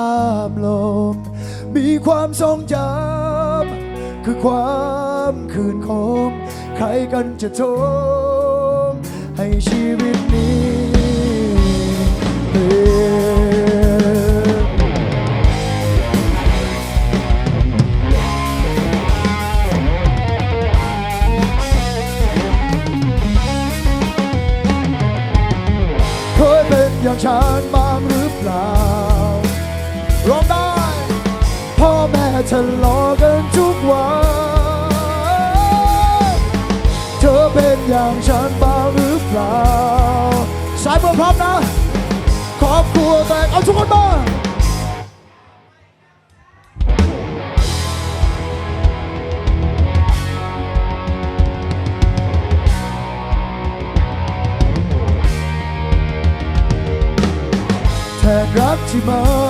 ามลมมีความทรงจำคือความคืนคม ใครกันจะทมให้ชีวิตนี้เปลี่ยนเคยเป็นอย่างฉันบ้า แม่ทะเลาะกันทุกวันเธอเป็นอย่างฉันบ้างหรือเปล่า สายเบอร์พร้อมนะครอบครัวแตกเอาทุกคนมาแทนรักที่มัน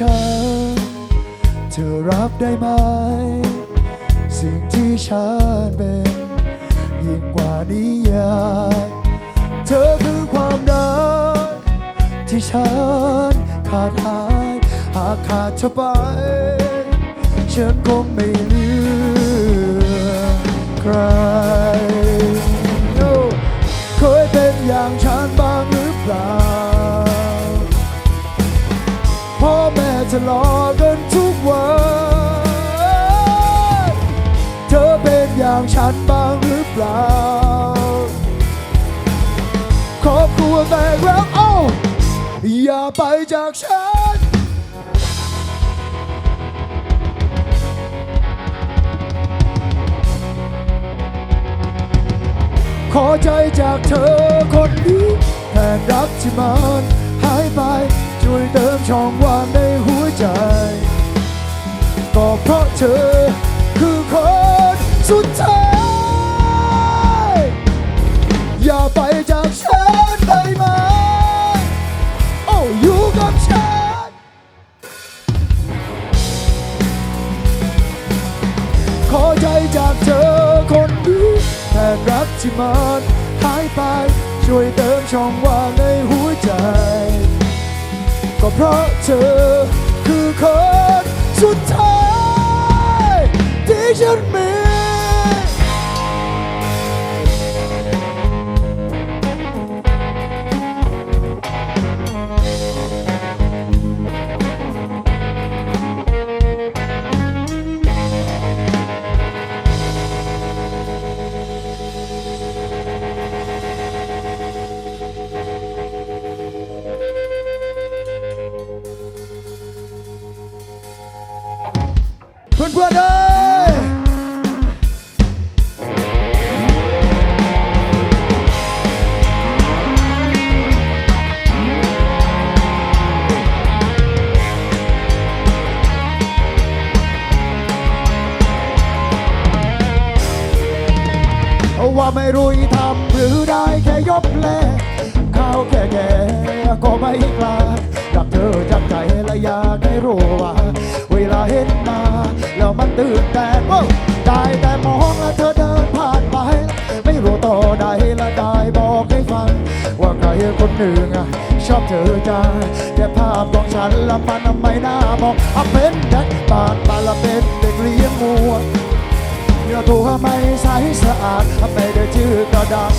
ฉัน เธอรับได้ไหม สิ่งที่ฉันเป็นยิ่งกว่านิยายเธอคือความรักที่ฉันขาดหายหากขาดเธอไป ฉันคงไม่เหลือใคร ทะเลาะกันทุกวันเธอเป็นอย่างฉันบ้างหรือเปล่าครอบครัวแตกแล้วเอ้าอย่าไปจากฉันขอใจจากเธอคนนี้แทนรักที่มันหายไป ช่วยเติมช่องว่างในหัวใจ ก็เพราะเธอคือคนสุดท้าย อย่าไปจากฉันได้ไหมโอ้อยู่กับฉัน ขอใจจากเธอคนนี้แทนรักที่มันหายไป ช่วยเติมช่องว่างในหัวใจ ก็เพราะเธอคือคนสุดท้ายที่ฉันมีำหรือได้แค่ยบแลข้าวแค่แก่ก็ไม่กล้ากับเธอจากใจและอยากให้รู้ว่า เวลาเห็นหน้าแล้วมันตื่นแต่ได้แต่มองและเธอเดินผ่านไป ไม่รู้ต่อใดและได้บอกให้ฟัง ว่าใครคนหนึ่งอะชอบเธอจังแต่ภาพของฉันละมันไม่น่ามองอเป็นแจ็คบานบาละเป็นเด็กเลี้ยงมัว เนื้อตัวไม่ใสสะอาดไม่ได้ชื่อกระดาษ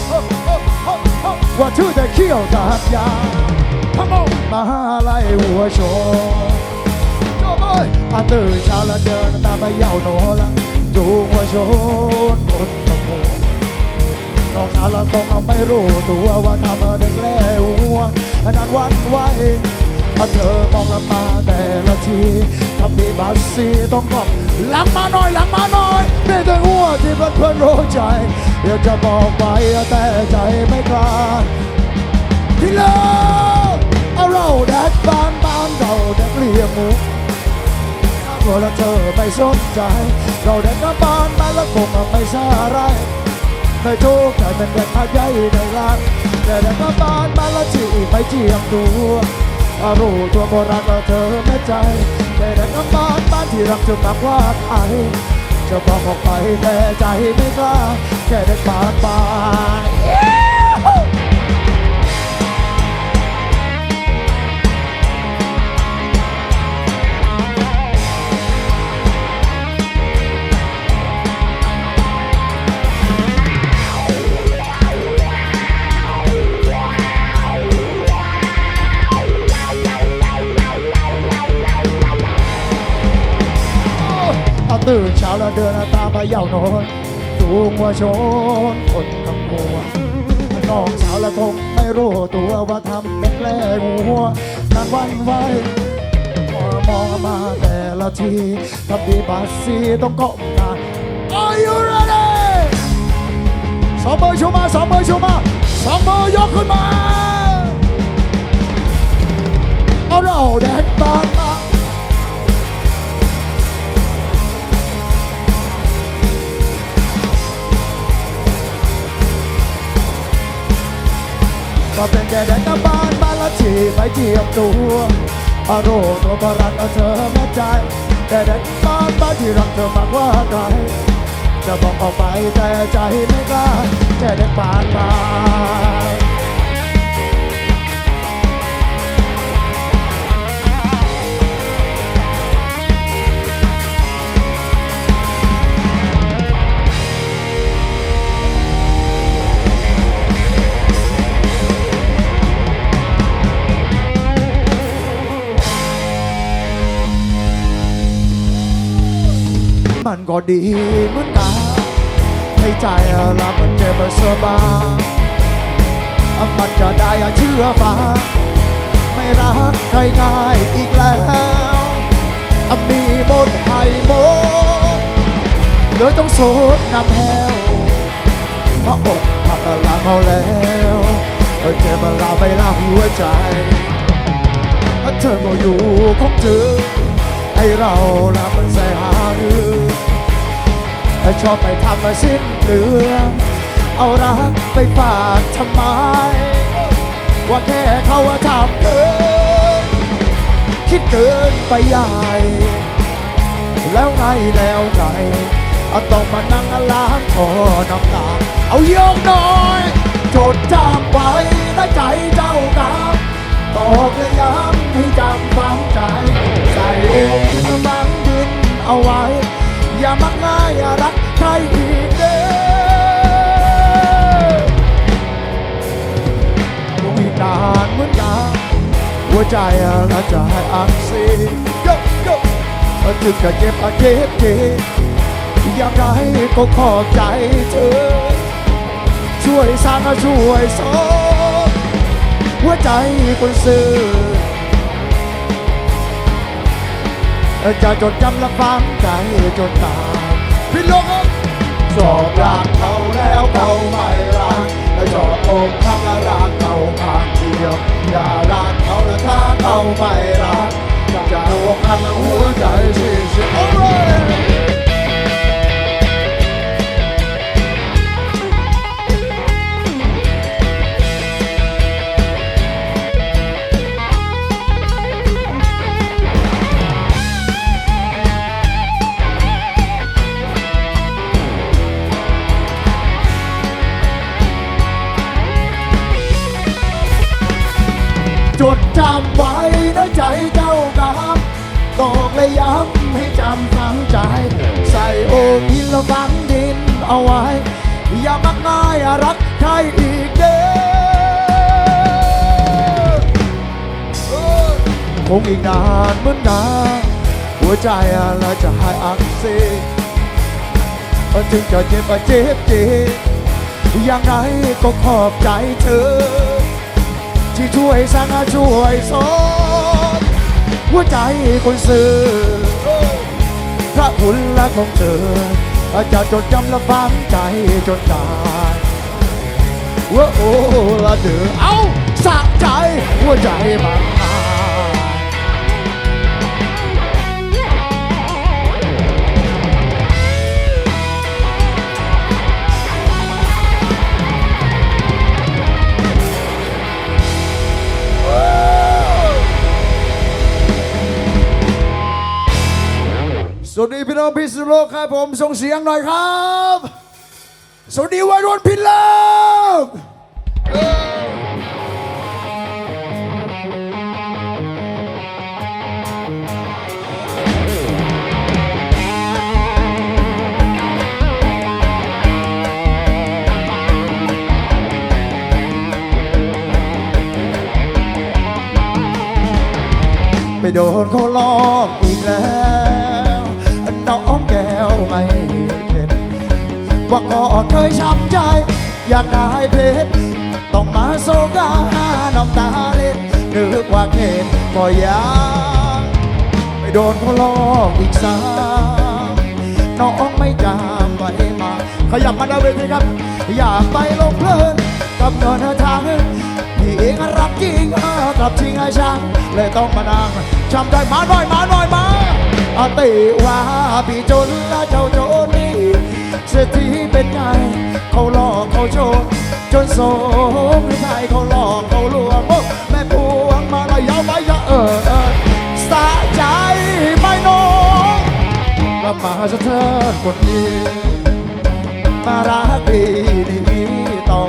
ว่าชื่อแต่เขี้ยวดาบยาพมมาไล่หัวโชว์โจ้บอาตื่นเช้าแล้วเดินตามไปยาวโนละดูหัวโชว์บนตะโกน้องสาวเราต้องเอาไม่รู้ตัวว่าทำเด็กแล้วหัวนั้นวันไหว ถ้าเธอมองลงมาแต่ละทีถ้ามีบาสีต้องบอกหลังมาหน่อยหลังมาหน่อยไม่ได้หัวที่เพื่อนเพื่อนรู้ใจเดี๋ยวจะบอกไปแต่ใจไม่กล้าที่เลิกเอาเราแดกบ้านบ้านเราแดกเลี้ยงหมูเมื่อแล้วเธอไม่สนใจ เราแดกกลับบ้านมาแล้วคงไม่ใช่อะไรไม่ทุกข์แต่เป็นเด็กพักใหญ่ในร้านแต่แดกกลับบ้านมาแล้วจีบไม่เจียมตัว รู้ตัวโบราณว่าเธอไม่ใจแต่แดกกลับบ้านบ้านที่รักจะมากว่าใครจะบอกออกไปแต่ใจไม่กล้าแค่เด็กบานบา นตามไปเย่าโนนจูงวัวชนคนทั้งหัวน้องสาวและคงไม่รู้ตัวว่าทำเป็นแกล้งหัวนั่นวันไหวมองมาแต่ละทีทำดีบาสีต้องก้มหน้า Are you ready สองมือชูมาสองมือชูมาสองมือยกขึ้นมา ตัวอารมณ์ตัวบรักเอาเธอแม่ใจ แต่เด็กบ้านบ้านที่รักเธอมากกว่าใครจะบอกออกไปแต่ใจไม่กล้าแค่เด็กบ้านบ้า มันก็ดีเหมือนกันให้ใจเรามันเจ็บสบายมันจะได้เชื่อฟังไม่รักใครง่ายอีกแล้วมีบนไห้โมเลยต้องโสดน้ำแหวเพราะอกหักลาเขาแล้วเจ็บลาไปลาหัวใจเธอก็อยู่ของเธอให้เราละมันใส รือชอบไปทำมาสิ้นเปลืองเอารักไปฝากทำไม ว่าแค่เขาว่าทำเกินคิดเกินไปใหญ่แล้วไงแล้วไงเอาต้องมานั่งล้างคอน้ำตาเอาเยอะหน่อยจดจำไว้ในใจเจ้ากับบอกและย้ำให้จำฝังใจ ใส่อกบังดิน เอาไว้ อย่ามักง่ายอย่ารักใครอีกเด้อคงอีนานเหมือนกันหัวใจละจะให้อักเสบยกยกจึงจะเจ็บอะเจ็บเจ็บอยังไงก็ขอบใจเธอ ช่วยสร้างช่วยสอนหัวใจคนซื่อ จะจดจำและฝังใจจนตายพี่ลงครับชอบรักเขาแล้วเขาไม่รักและชอบอกทักและรักเขาข้างเดียว อย่ารักเขาและถ้าเขาไม่รักจะหวงอันหัวใจสิสิโอ้ย จำไว้ในใจเจ้ากามตอกและย้ำให้จำฝังใจ ใส่โอ่งหินและฝังดินเอาไว้ อย่ามักง่ายรักใครอีกเด้อคงอีกนานเหมือนกันหัวใจเราจะหายอักเสบถึงจะเจ็บก็เจ็บเจ็บยังไงก็ขอบใจเธอ ที่ช่วยสร้างช่วยสอนหัวใจคนซื่อพระคุณละของเธอจะจดจำและฟังใจจนตายว่าโอ้ละเดือเอาสะใจหัวใจมัน น้องพิษณุโลกครับผมส่งเสียงหน่อยครับ สวัสดีวัยรุ่นพิลกไปโดนเขาลอกอีกแล้ว ว่าก็เคยช้ำใจ อยากได้เพชรต้องมาโซกาน้ำตาเล็ดนึกว่าเข็นก็ยังไปโดนเขาลอกอีกซ้ำน้องไม่จำไปมา ขยับมาดาเวทีครับ อยากไปลงเพลินกับเงินทางพี่เองรักจริงกลับจริงไอ้ช่างเลยต้องมานั่งช้ำใจมาหน่อยมาหน่อยมาอาติว่าพี่จนและเจ้าโจนี่ เศรษฐีเป็นไงเขาหลอกเขาโจรจนโสมไทยเขาหลอกเขาลวงโอ้แม่พวงมาลายาวมายาเออเออสะใจไม่น้องกลับมาจะเถิดคนดีมารักดีดีต่อ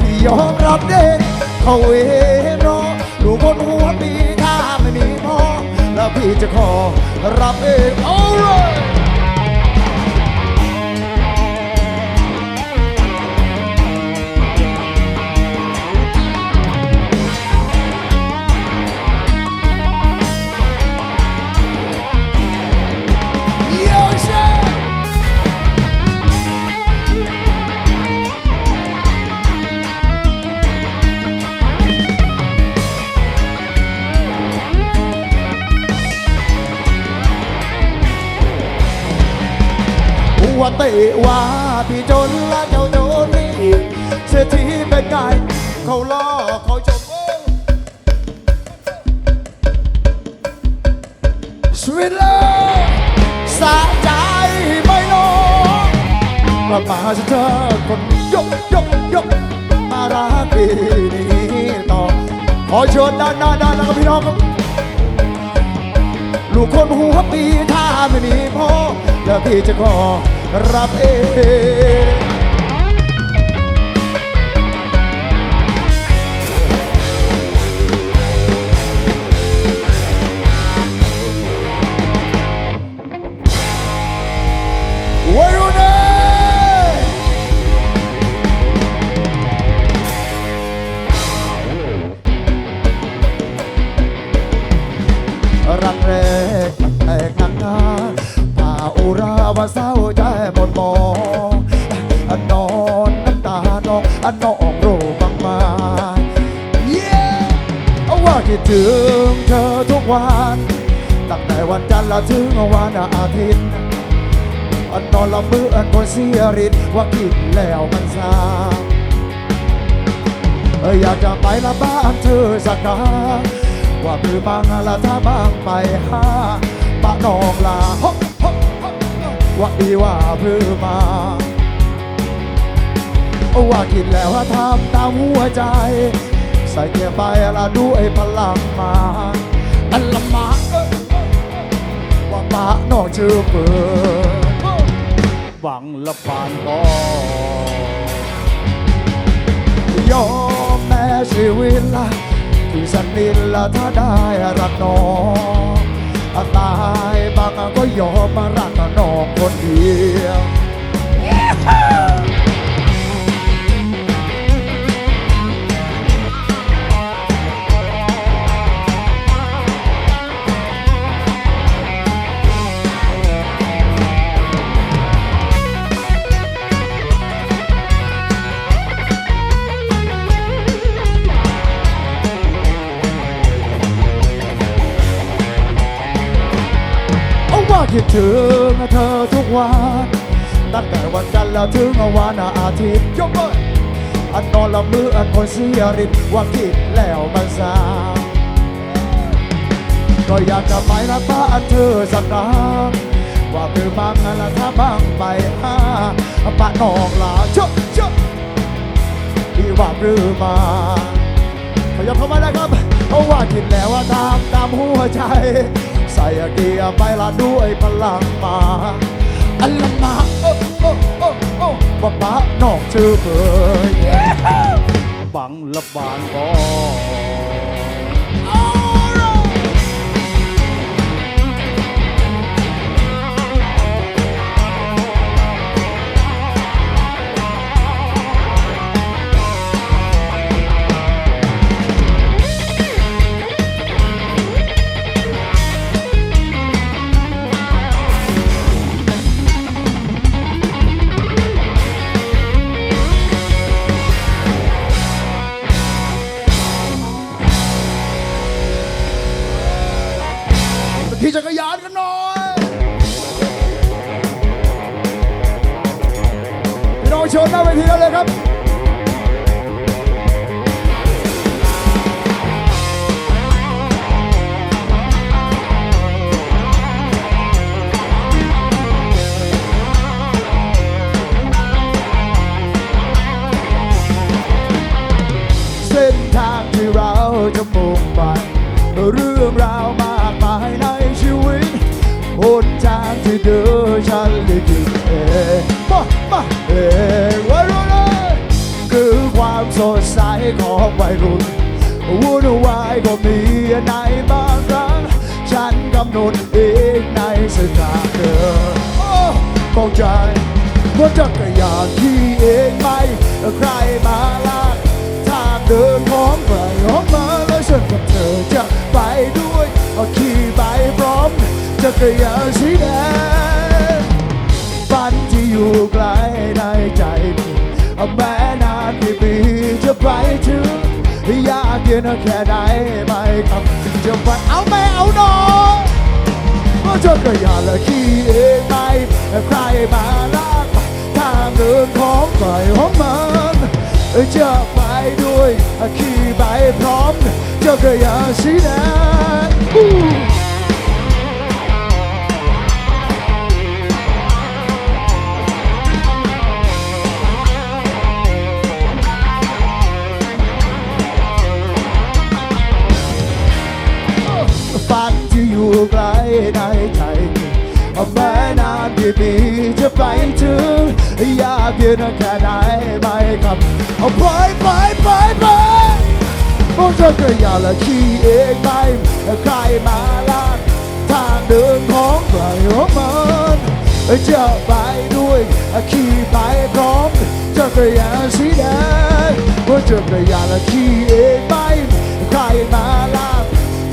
ที่ยอมรับเด็กเขาเองเนาะลูกคนหัวปีถ้าไม่มีพ่อแล้วพี่จะขอรับเองเอาเลย ว่าเตะว่าพี่จนและเจ้าโจรนี่เศรษฐีเป็นไงเขาล่อเขาจบสวิตเลอร์สะใจไม่น้องกลับมาจะเธอคนยกยกยกมารักพี่นี้ต่อขอเชิญด้านหน้าด้านหน้ากับพี่น้องลูกคนหัวปีถ้าไม่มีพ่อ แล้วพี่จะขอรับเอง ฤทธิ์ว่ากินแล้วมันซาเอ้ยอยากจะไปละบ้านเธอสักครั้งว่าคือบางละถ้าบางไปหาปะนองลาฮะฮะฮะว่าดีว่าเพื่อมาว่ากินแล้วทำตามหัวใจ ใส่เกียร์ไปละด้วยพลังมาอันละมาว่าปะนอกชื่อเปิด หวังละผ่านก็ยอมแม้ชีวิตละที่สันิดละถ้าได้รักน้องอะตายบางก็ยอมมารักน้องคนเดียว ถึงเธอทุกวัน ตั้งแต่วันจันทร์แล้วถึงวันอาทิตย์ยกเลยอันนอนละมืออันคนเสียริดว่าคิดแล้วมันสาก็อยากจะไปรักบ้านเธอสักครั้งว่าคือมังละถ้าบังไปหาปะนองลาชอะเชอที่ว่าหรือมาขยับเข้ามาได้ครับเพราะว่าคิดแล้วว่าตามตามหัวใจ ใส่เกียร์ไปละด้วยพลังมาอัลมาโอ้โอ้โอ้โอ้ป้าปะนอกชื่อเบยบังละบานบ่ จักรยานที่เองไม่ใครมาลากทางเดินของใครของมาแล้วฉันกับเธอจะไปด้วยเอาขี่ไปพร้อมจักรยานสีแดงฝันที่อยู่ไกลในใจเอาแม้นานกี่ปีจะไปถึงอยากเย็นแค่ไหนไม่คำจะไปเอาไม่เอาหนอยว่าจักรยานและขี่เองไม่ใครมาลาก เดินของใครของมันจะไปด้วยขี่ไปพร้อมจักระยาสีแดงฝันที่อยู่ไกลในใจ แม้นานกี่ปีจะไปถึงอยากเพียงแค่ไหนไม่คำเอาไปไปไปไปบนจักรยาละขี่เองไปใครมาลากทางเดินของใครของมันจะไปด้วยขี่ไปพร้อมจักรยานสีแดงบนจักรยานและขี่เองไปใครมาลาก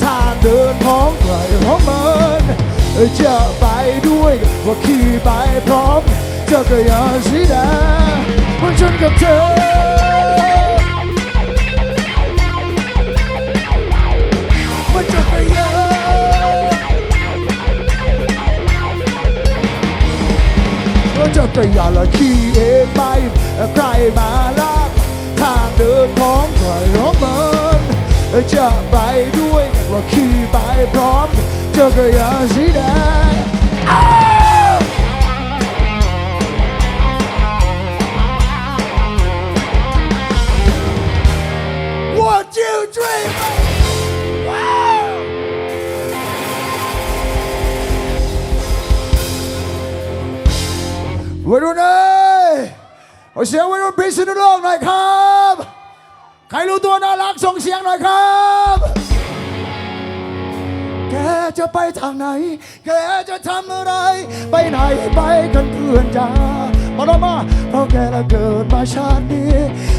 ทางเดินของใครของมัน จะไปด้วยว่าขี่ไปพร้อมจักรยานสีแดงมันฉันกับเธอมันจักรยานจักรยานละขี่เองไปใครมาลากทางเดินของใครของมันจะไปด้วยว่าขี่ไปพร้อม จักรยานสีแดงอ้าว One, two, three, four. Wow! วัยรุ่นเอ้ยเอาเสียงวัยรุ่นพิษณุโลกหน่อยครับ ใครรู้ตัวน่ารักส่งเสียงหน่อยครับ จะไปทางไหน แกจะทำอะไร ไปไหนไปกันเพื่อนจ้ามาดมาเพราะแกละเกิดมาชาตินี้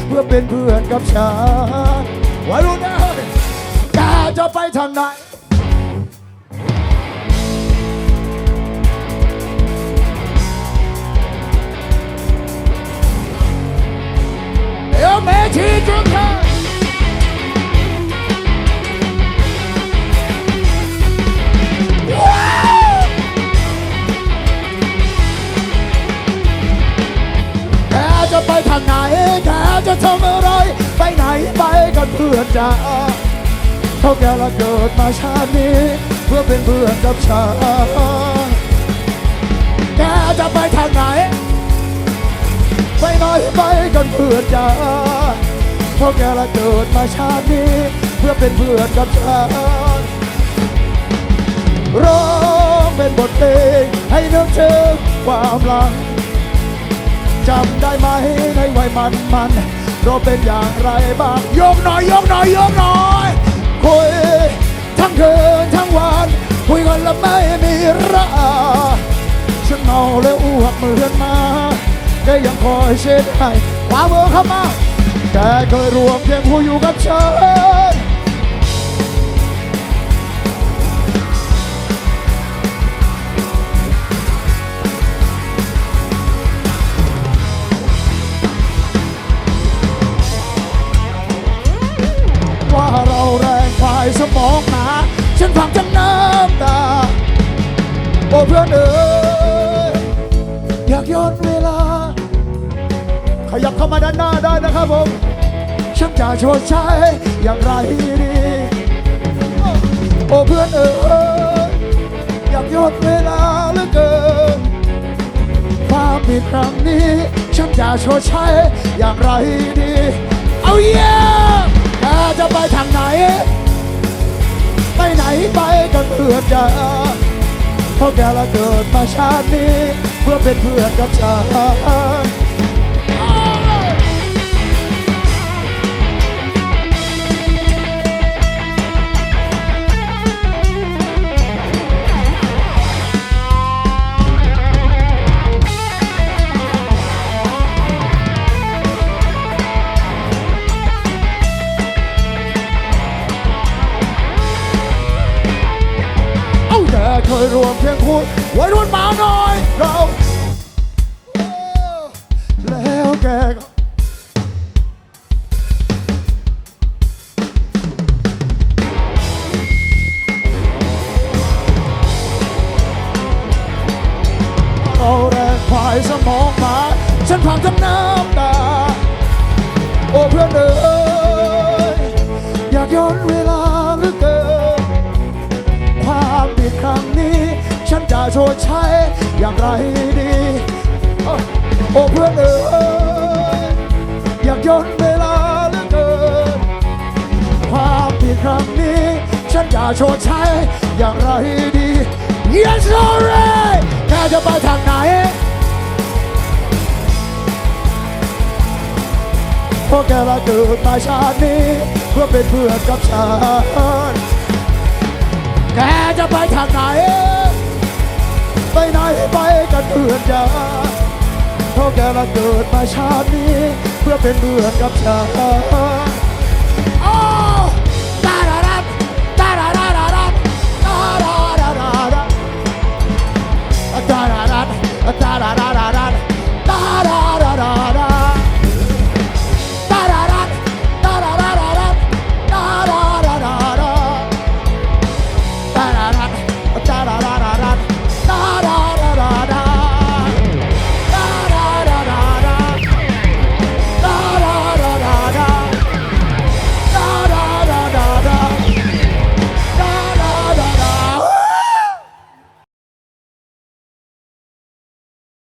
เพื่อเป็นเพื่อนกับฉันวัยรุ่นเอ้ยแกจะไปทางไหนเดี๋ยวแม่ทีจุดค่ะ ทางไหนแกจะทำอะไร ไปไหนไปกันเพื่อนจ้าเท่าแกละเกิดมาชาตินี้ เพื่อเป็นเพื่อนกับฉันแกจะไปทางไหน ไปไหนไปกันเพื่อนจ้าเพราะแกละเกิดมาชาตินี้ เพื่อเป็นเพื่อนกับฉันร้องเป็นบทเพลงให้นึกถึงความหลัง จำได้ไหมในวัยมันมันเราเป็นอย่างไรบ้างยกหน่อยยกหน่อยยกหน่อยคุยทั้งคืนทั้งวันคุยกันแล้วไม่มีระอาฉันเมาแล้วอ้วกเหมือนมาแกยังคอยเช็ดให้ขวามือเข้ามาแกเคยรวมเพียงผู้อยู่กับฉัน เข้ามาด้านหน้าได้นะครับผมฉันจะชดใช้อย่างไรดี โอ้เพื่อนเอ๋ยอยากย้อนเวลาเหลือเกินความผิดครั้งนี้ ฉันจะชดใช้อย่างไรดี เอาเยี่ยมจะไปทางไหน ไปไหนไปกันเพื่อนจะเพราะแกละเกิดมาชาตินี้ เพื่อเป็นเพื่อนกับฉัน วมเพียงคุณไว้รุ่นมาหน่อยเราแล้วแกก็เอาแรงควายสมองมา ฉันพังจนน้ำตา โอ้เพื่อนเอ๋ ชดใช้อย่างไรดี โอ้เพื่อนเอ๋ยอยากย้อนเวลาเหลือเกินความผิดครั้งนี้ ฉันจะชดใช้อย่างไรดี Yes sorry แกจะไปทางไหน เพราะแกละเกิดมาชาตินี้ เพื่อเป็นเพื่อนกับฉัน แกจะไปทางไหน ไปไหนไปกันเพื่อนยาเพราะแกละเกิดมาชาตินี้ เพื่อเป็นเพื่อนกับฉัน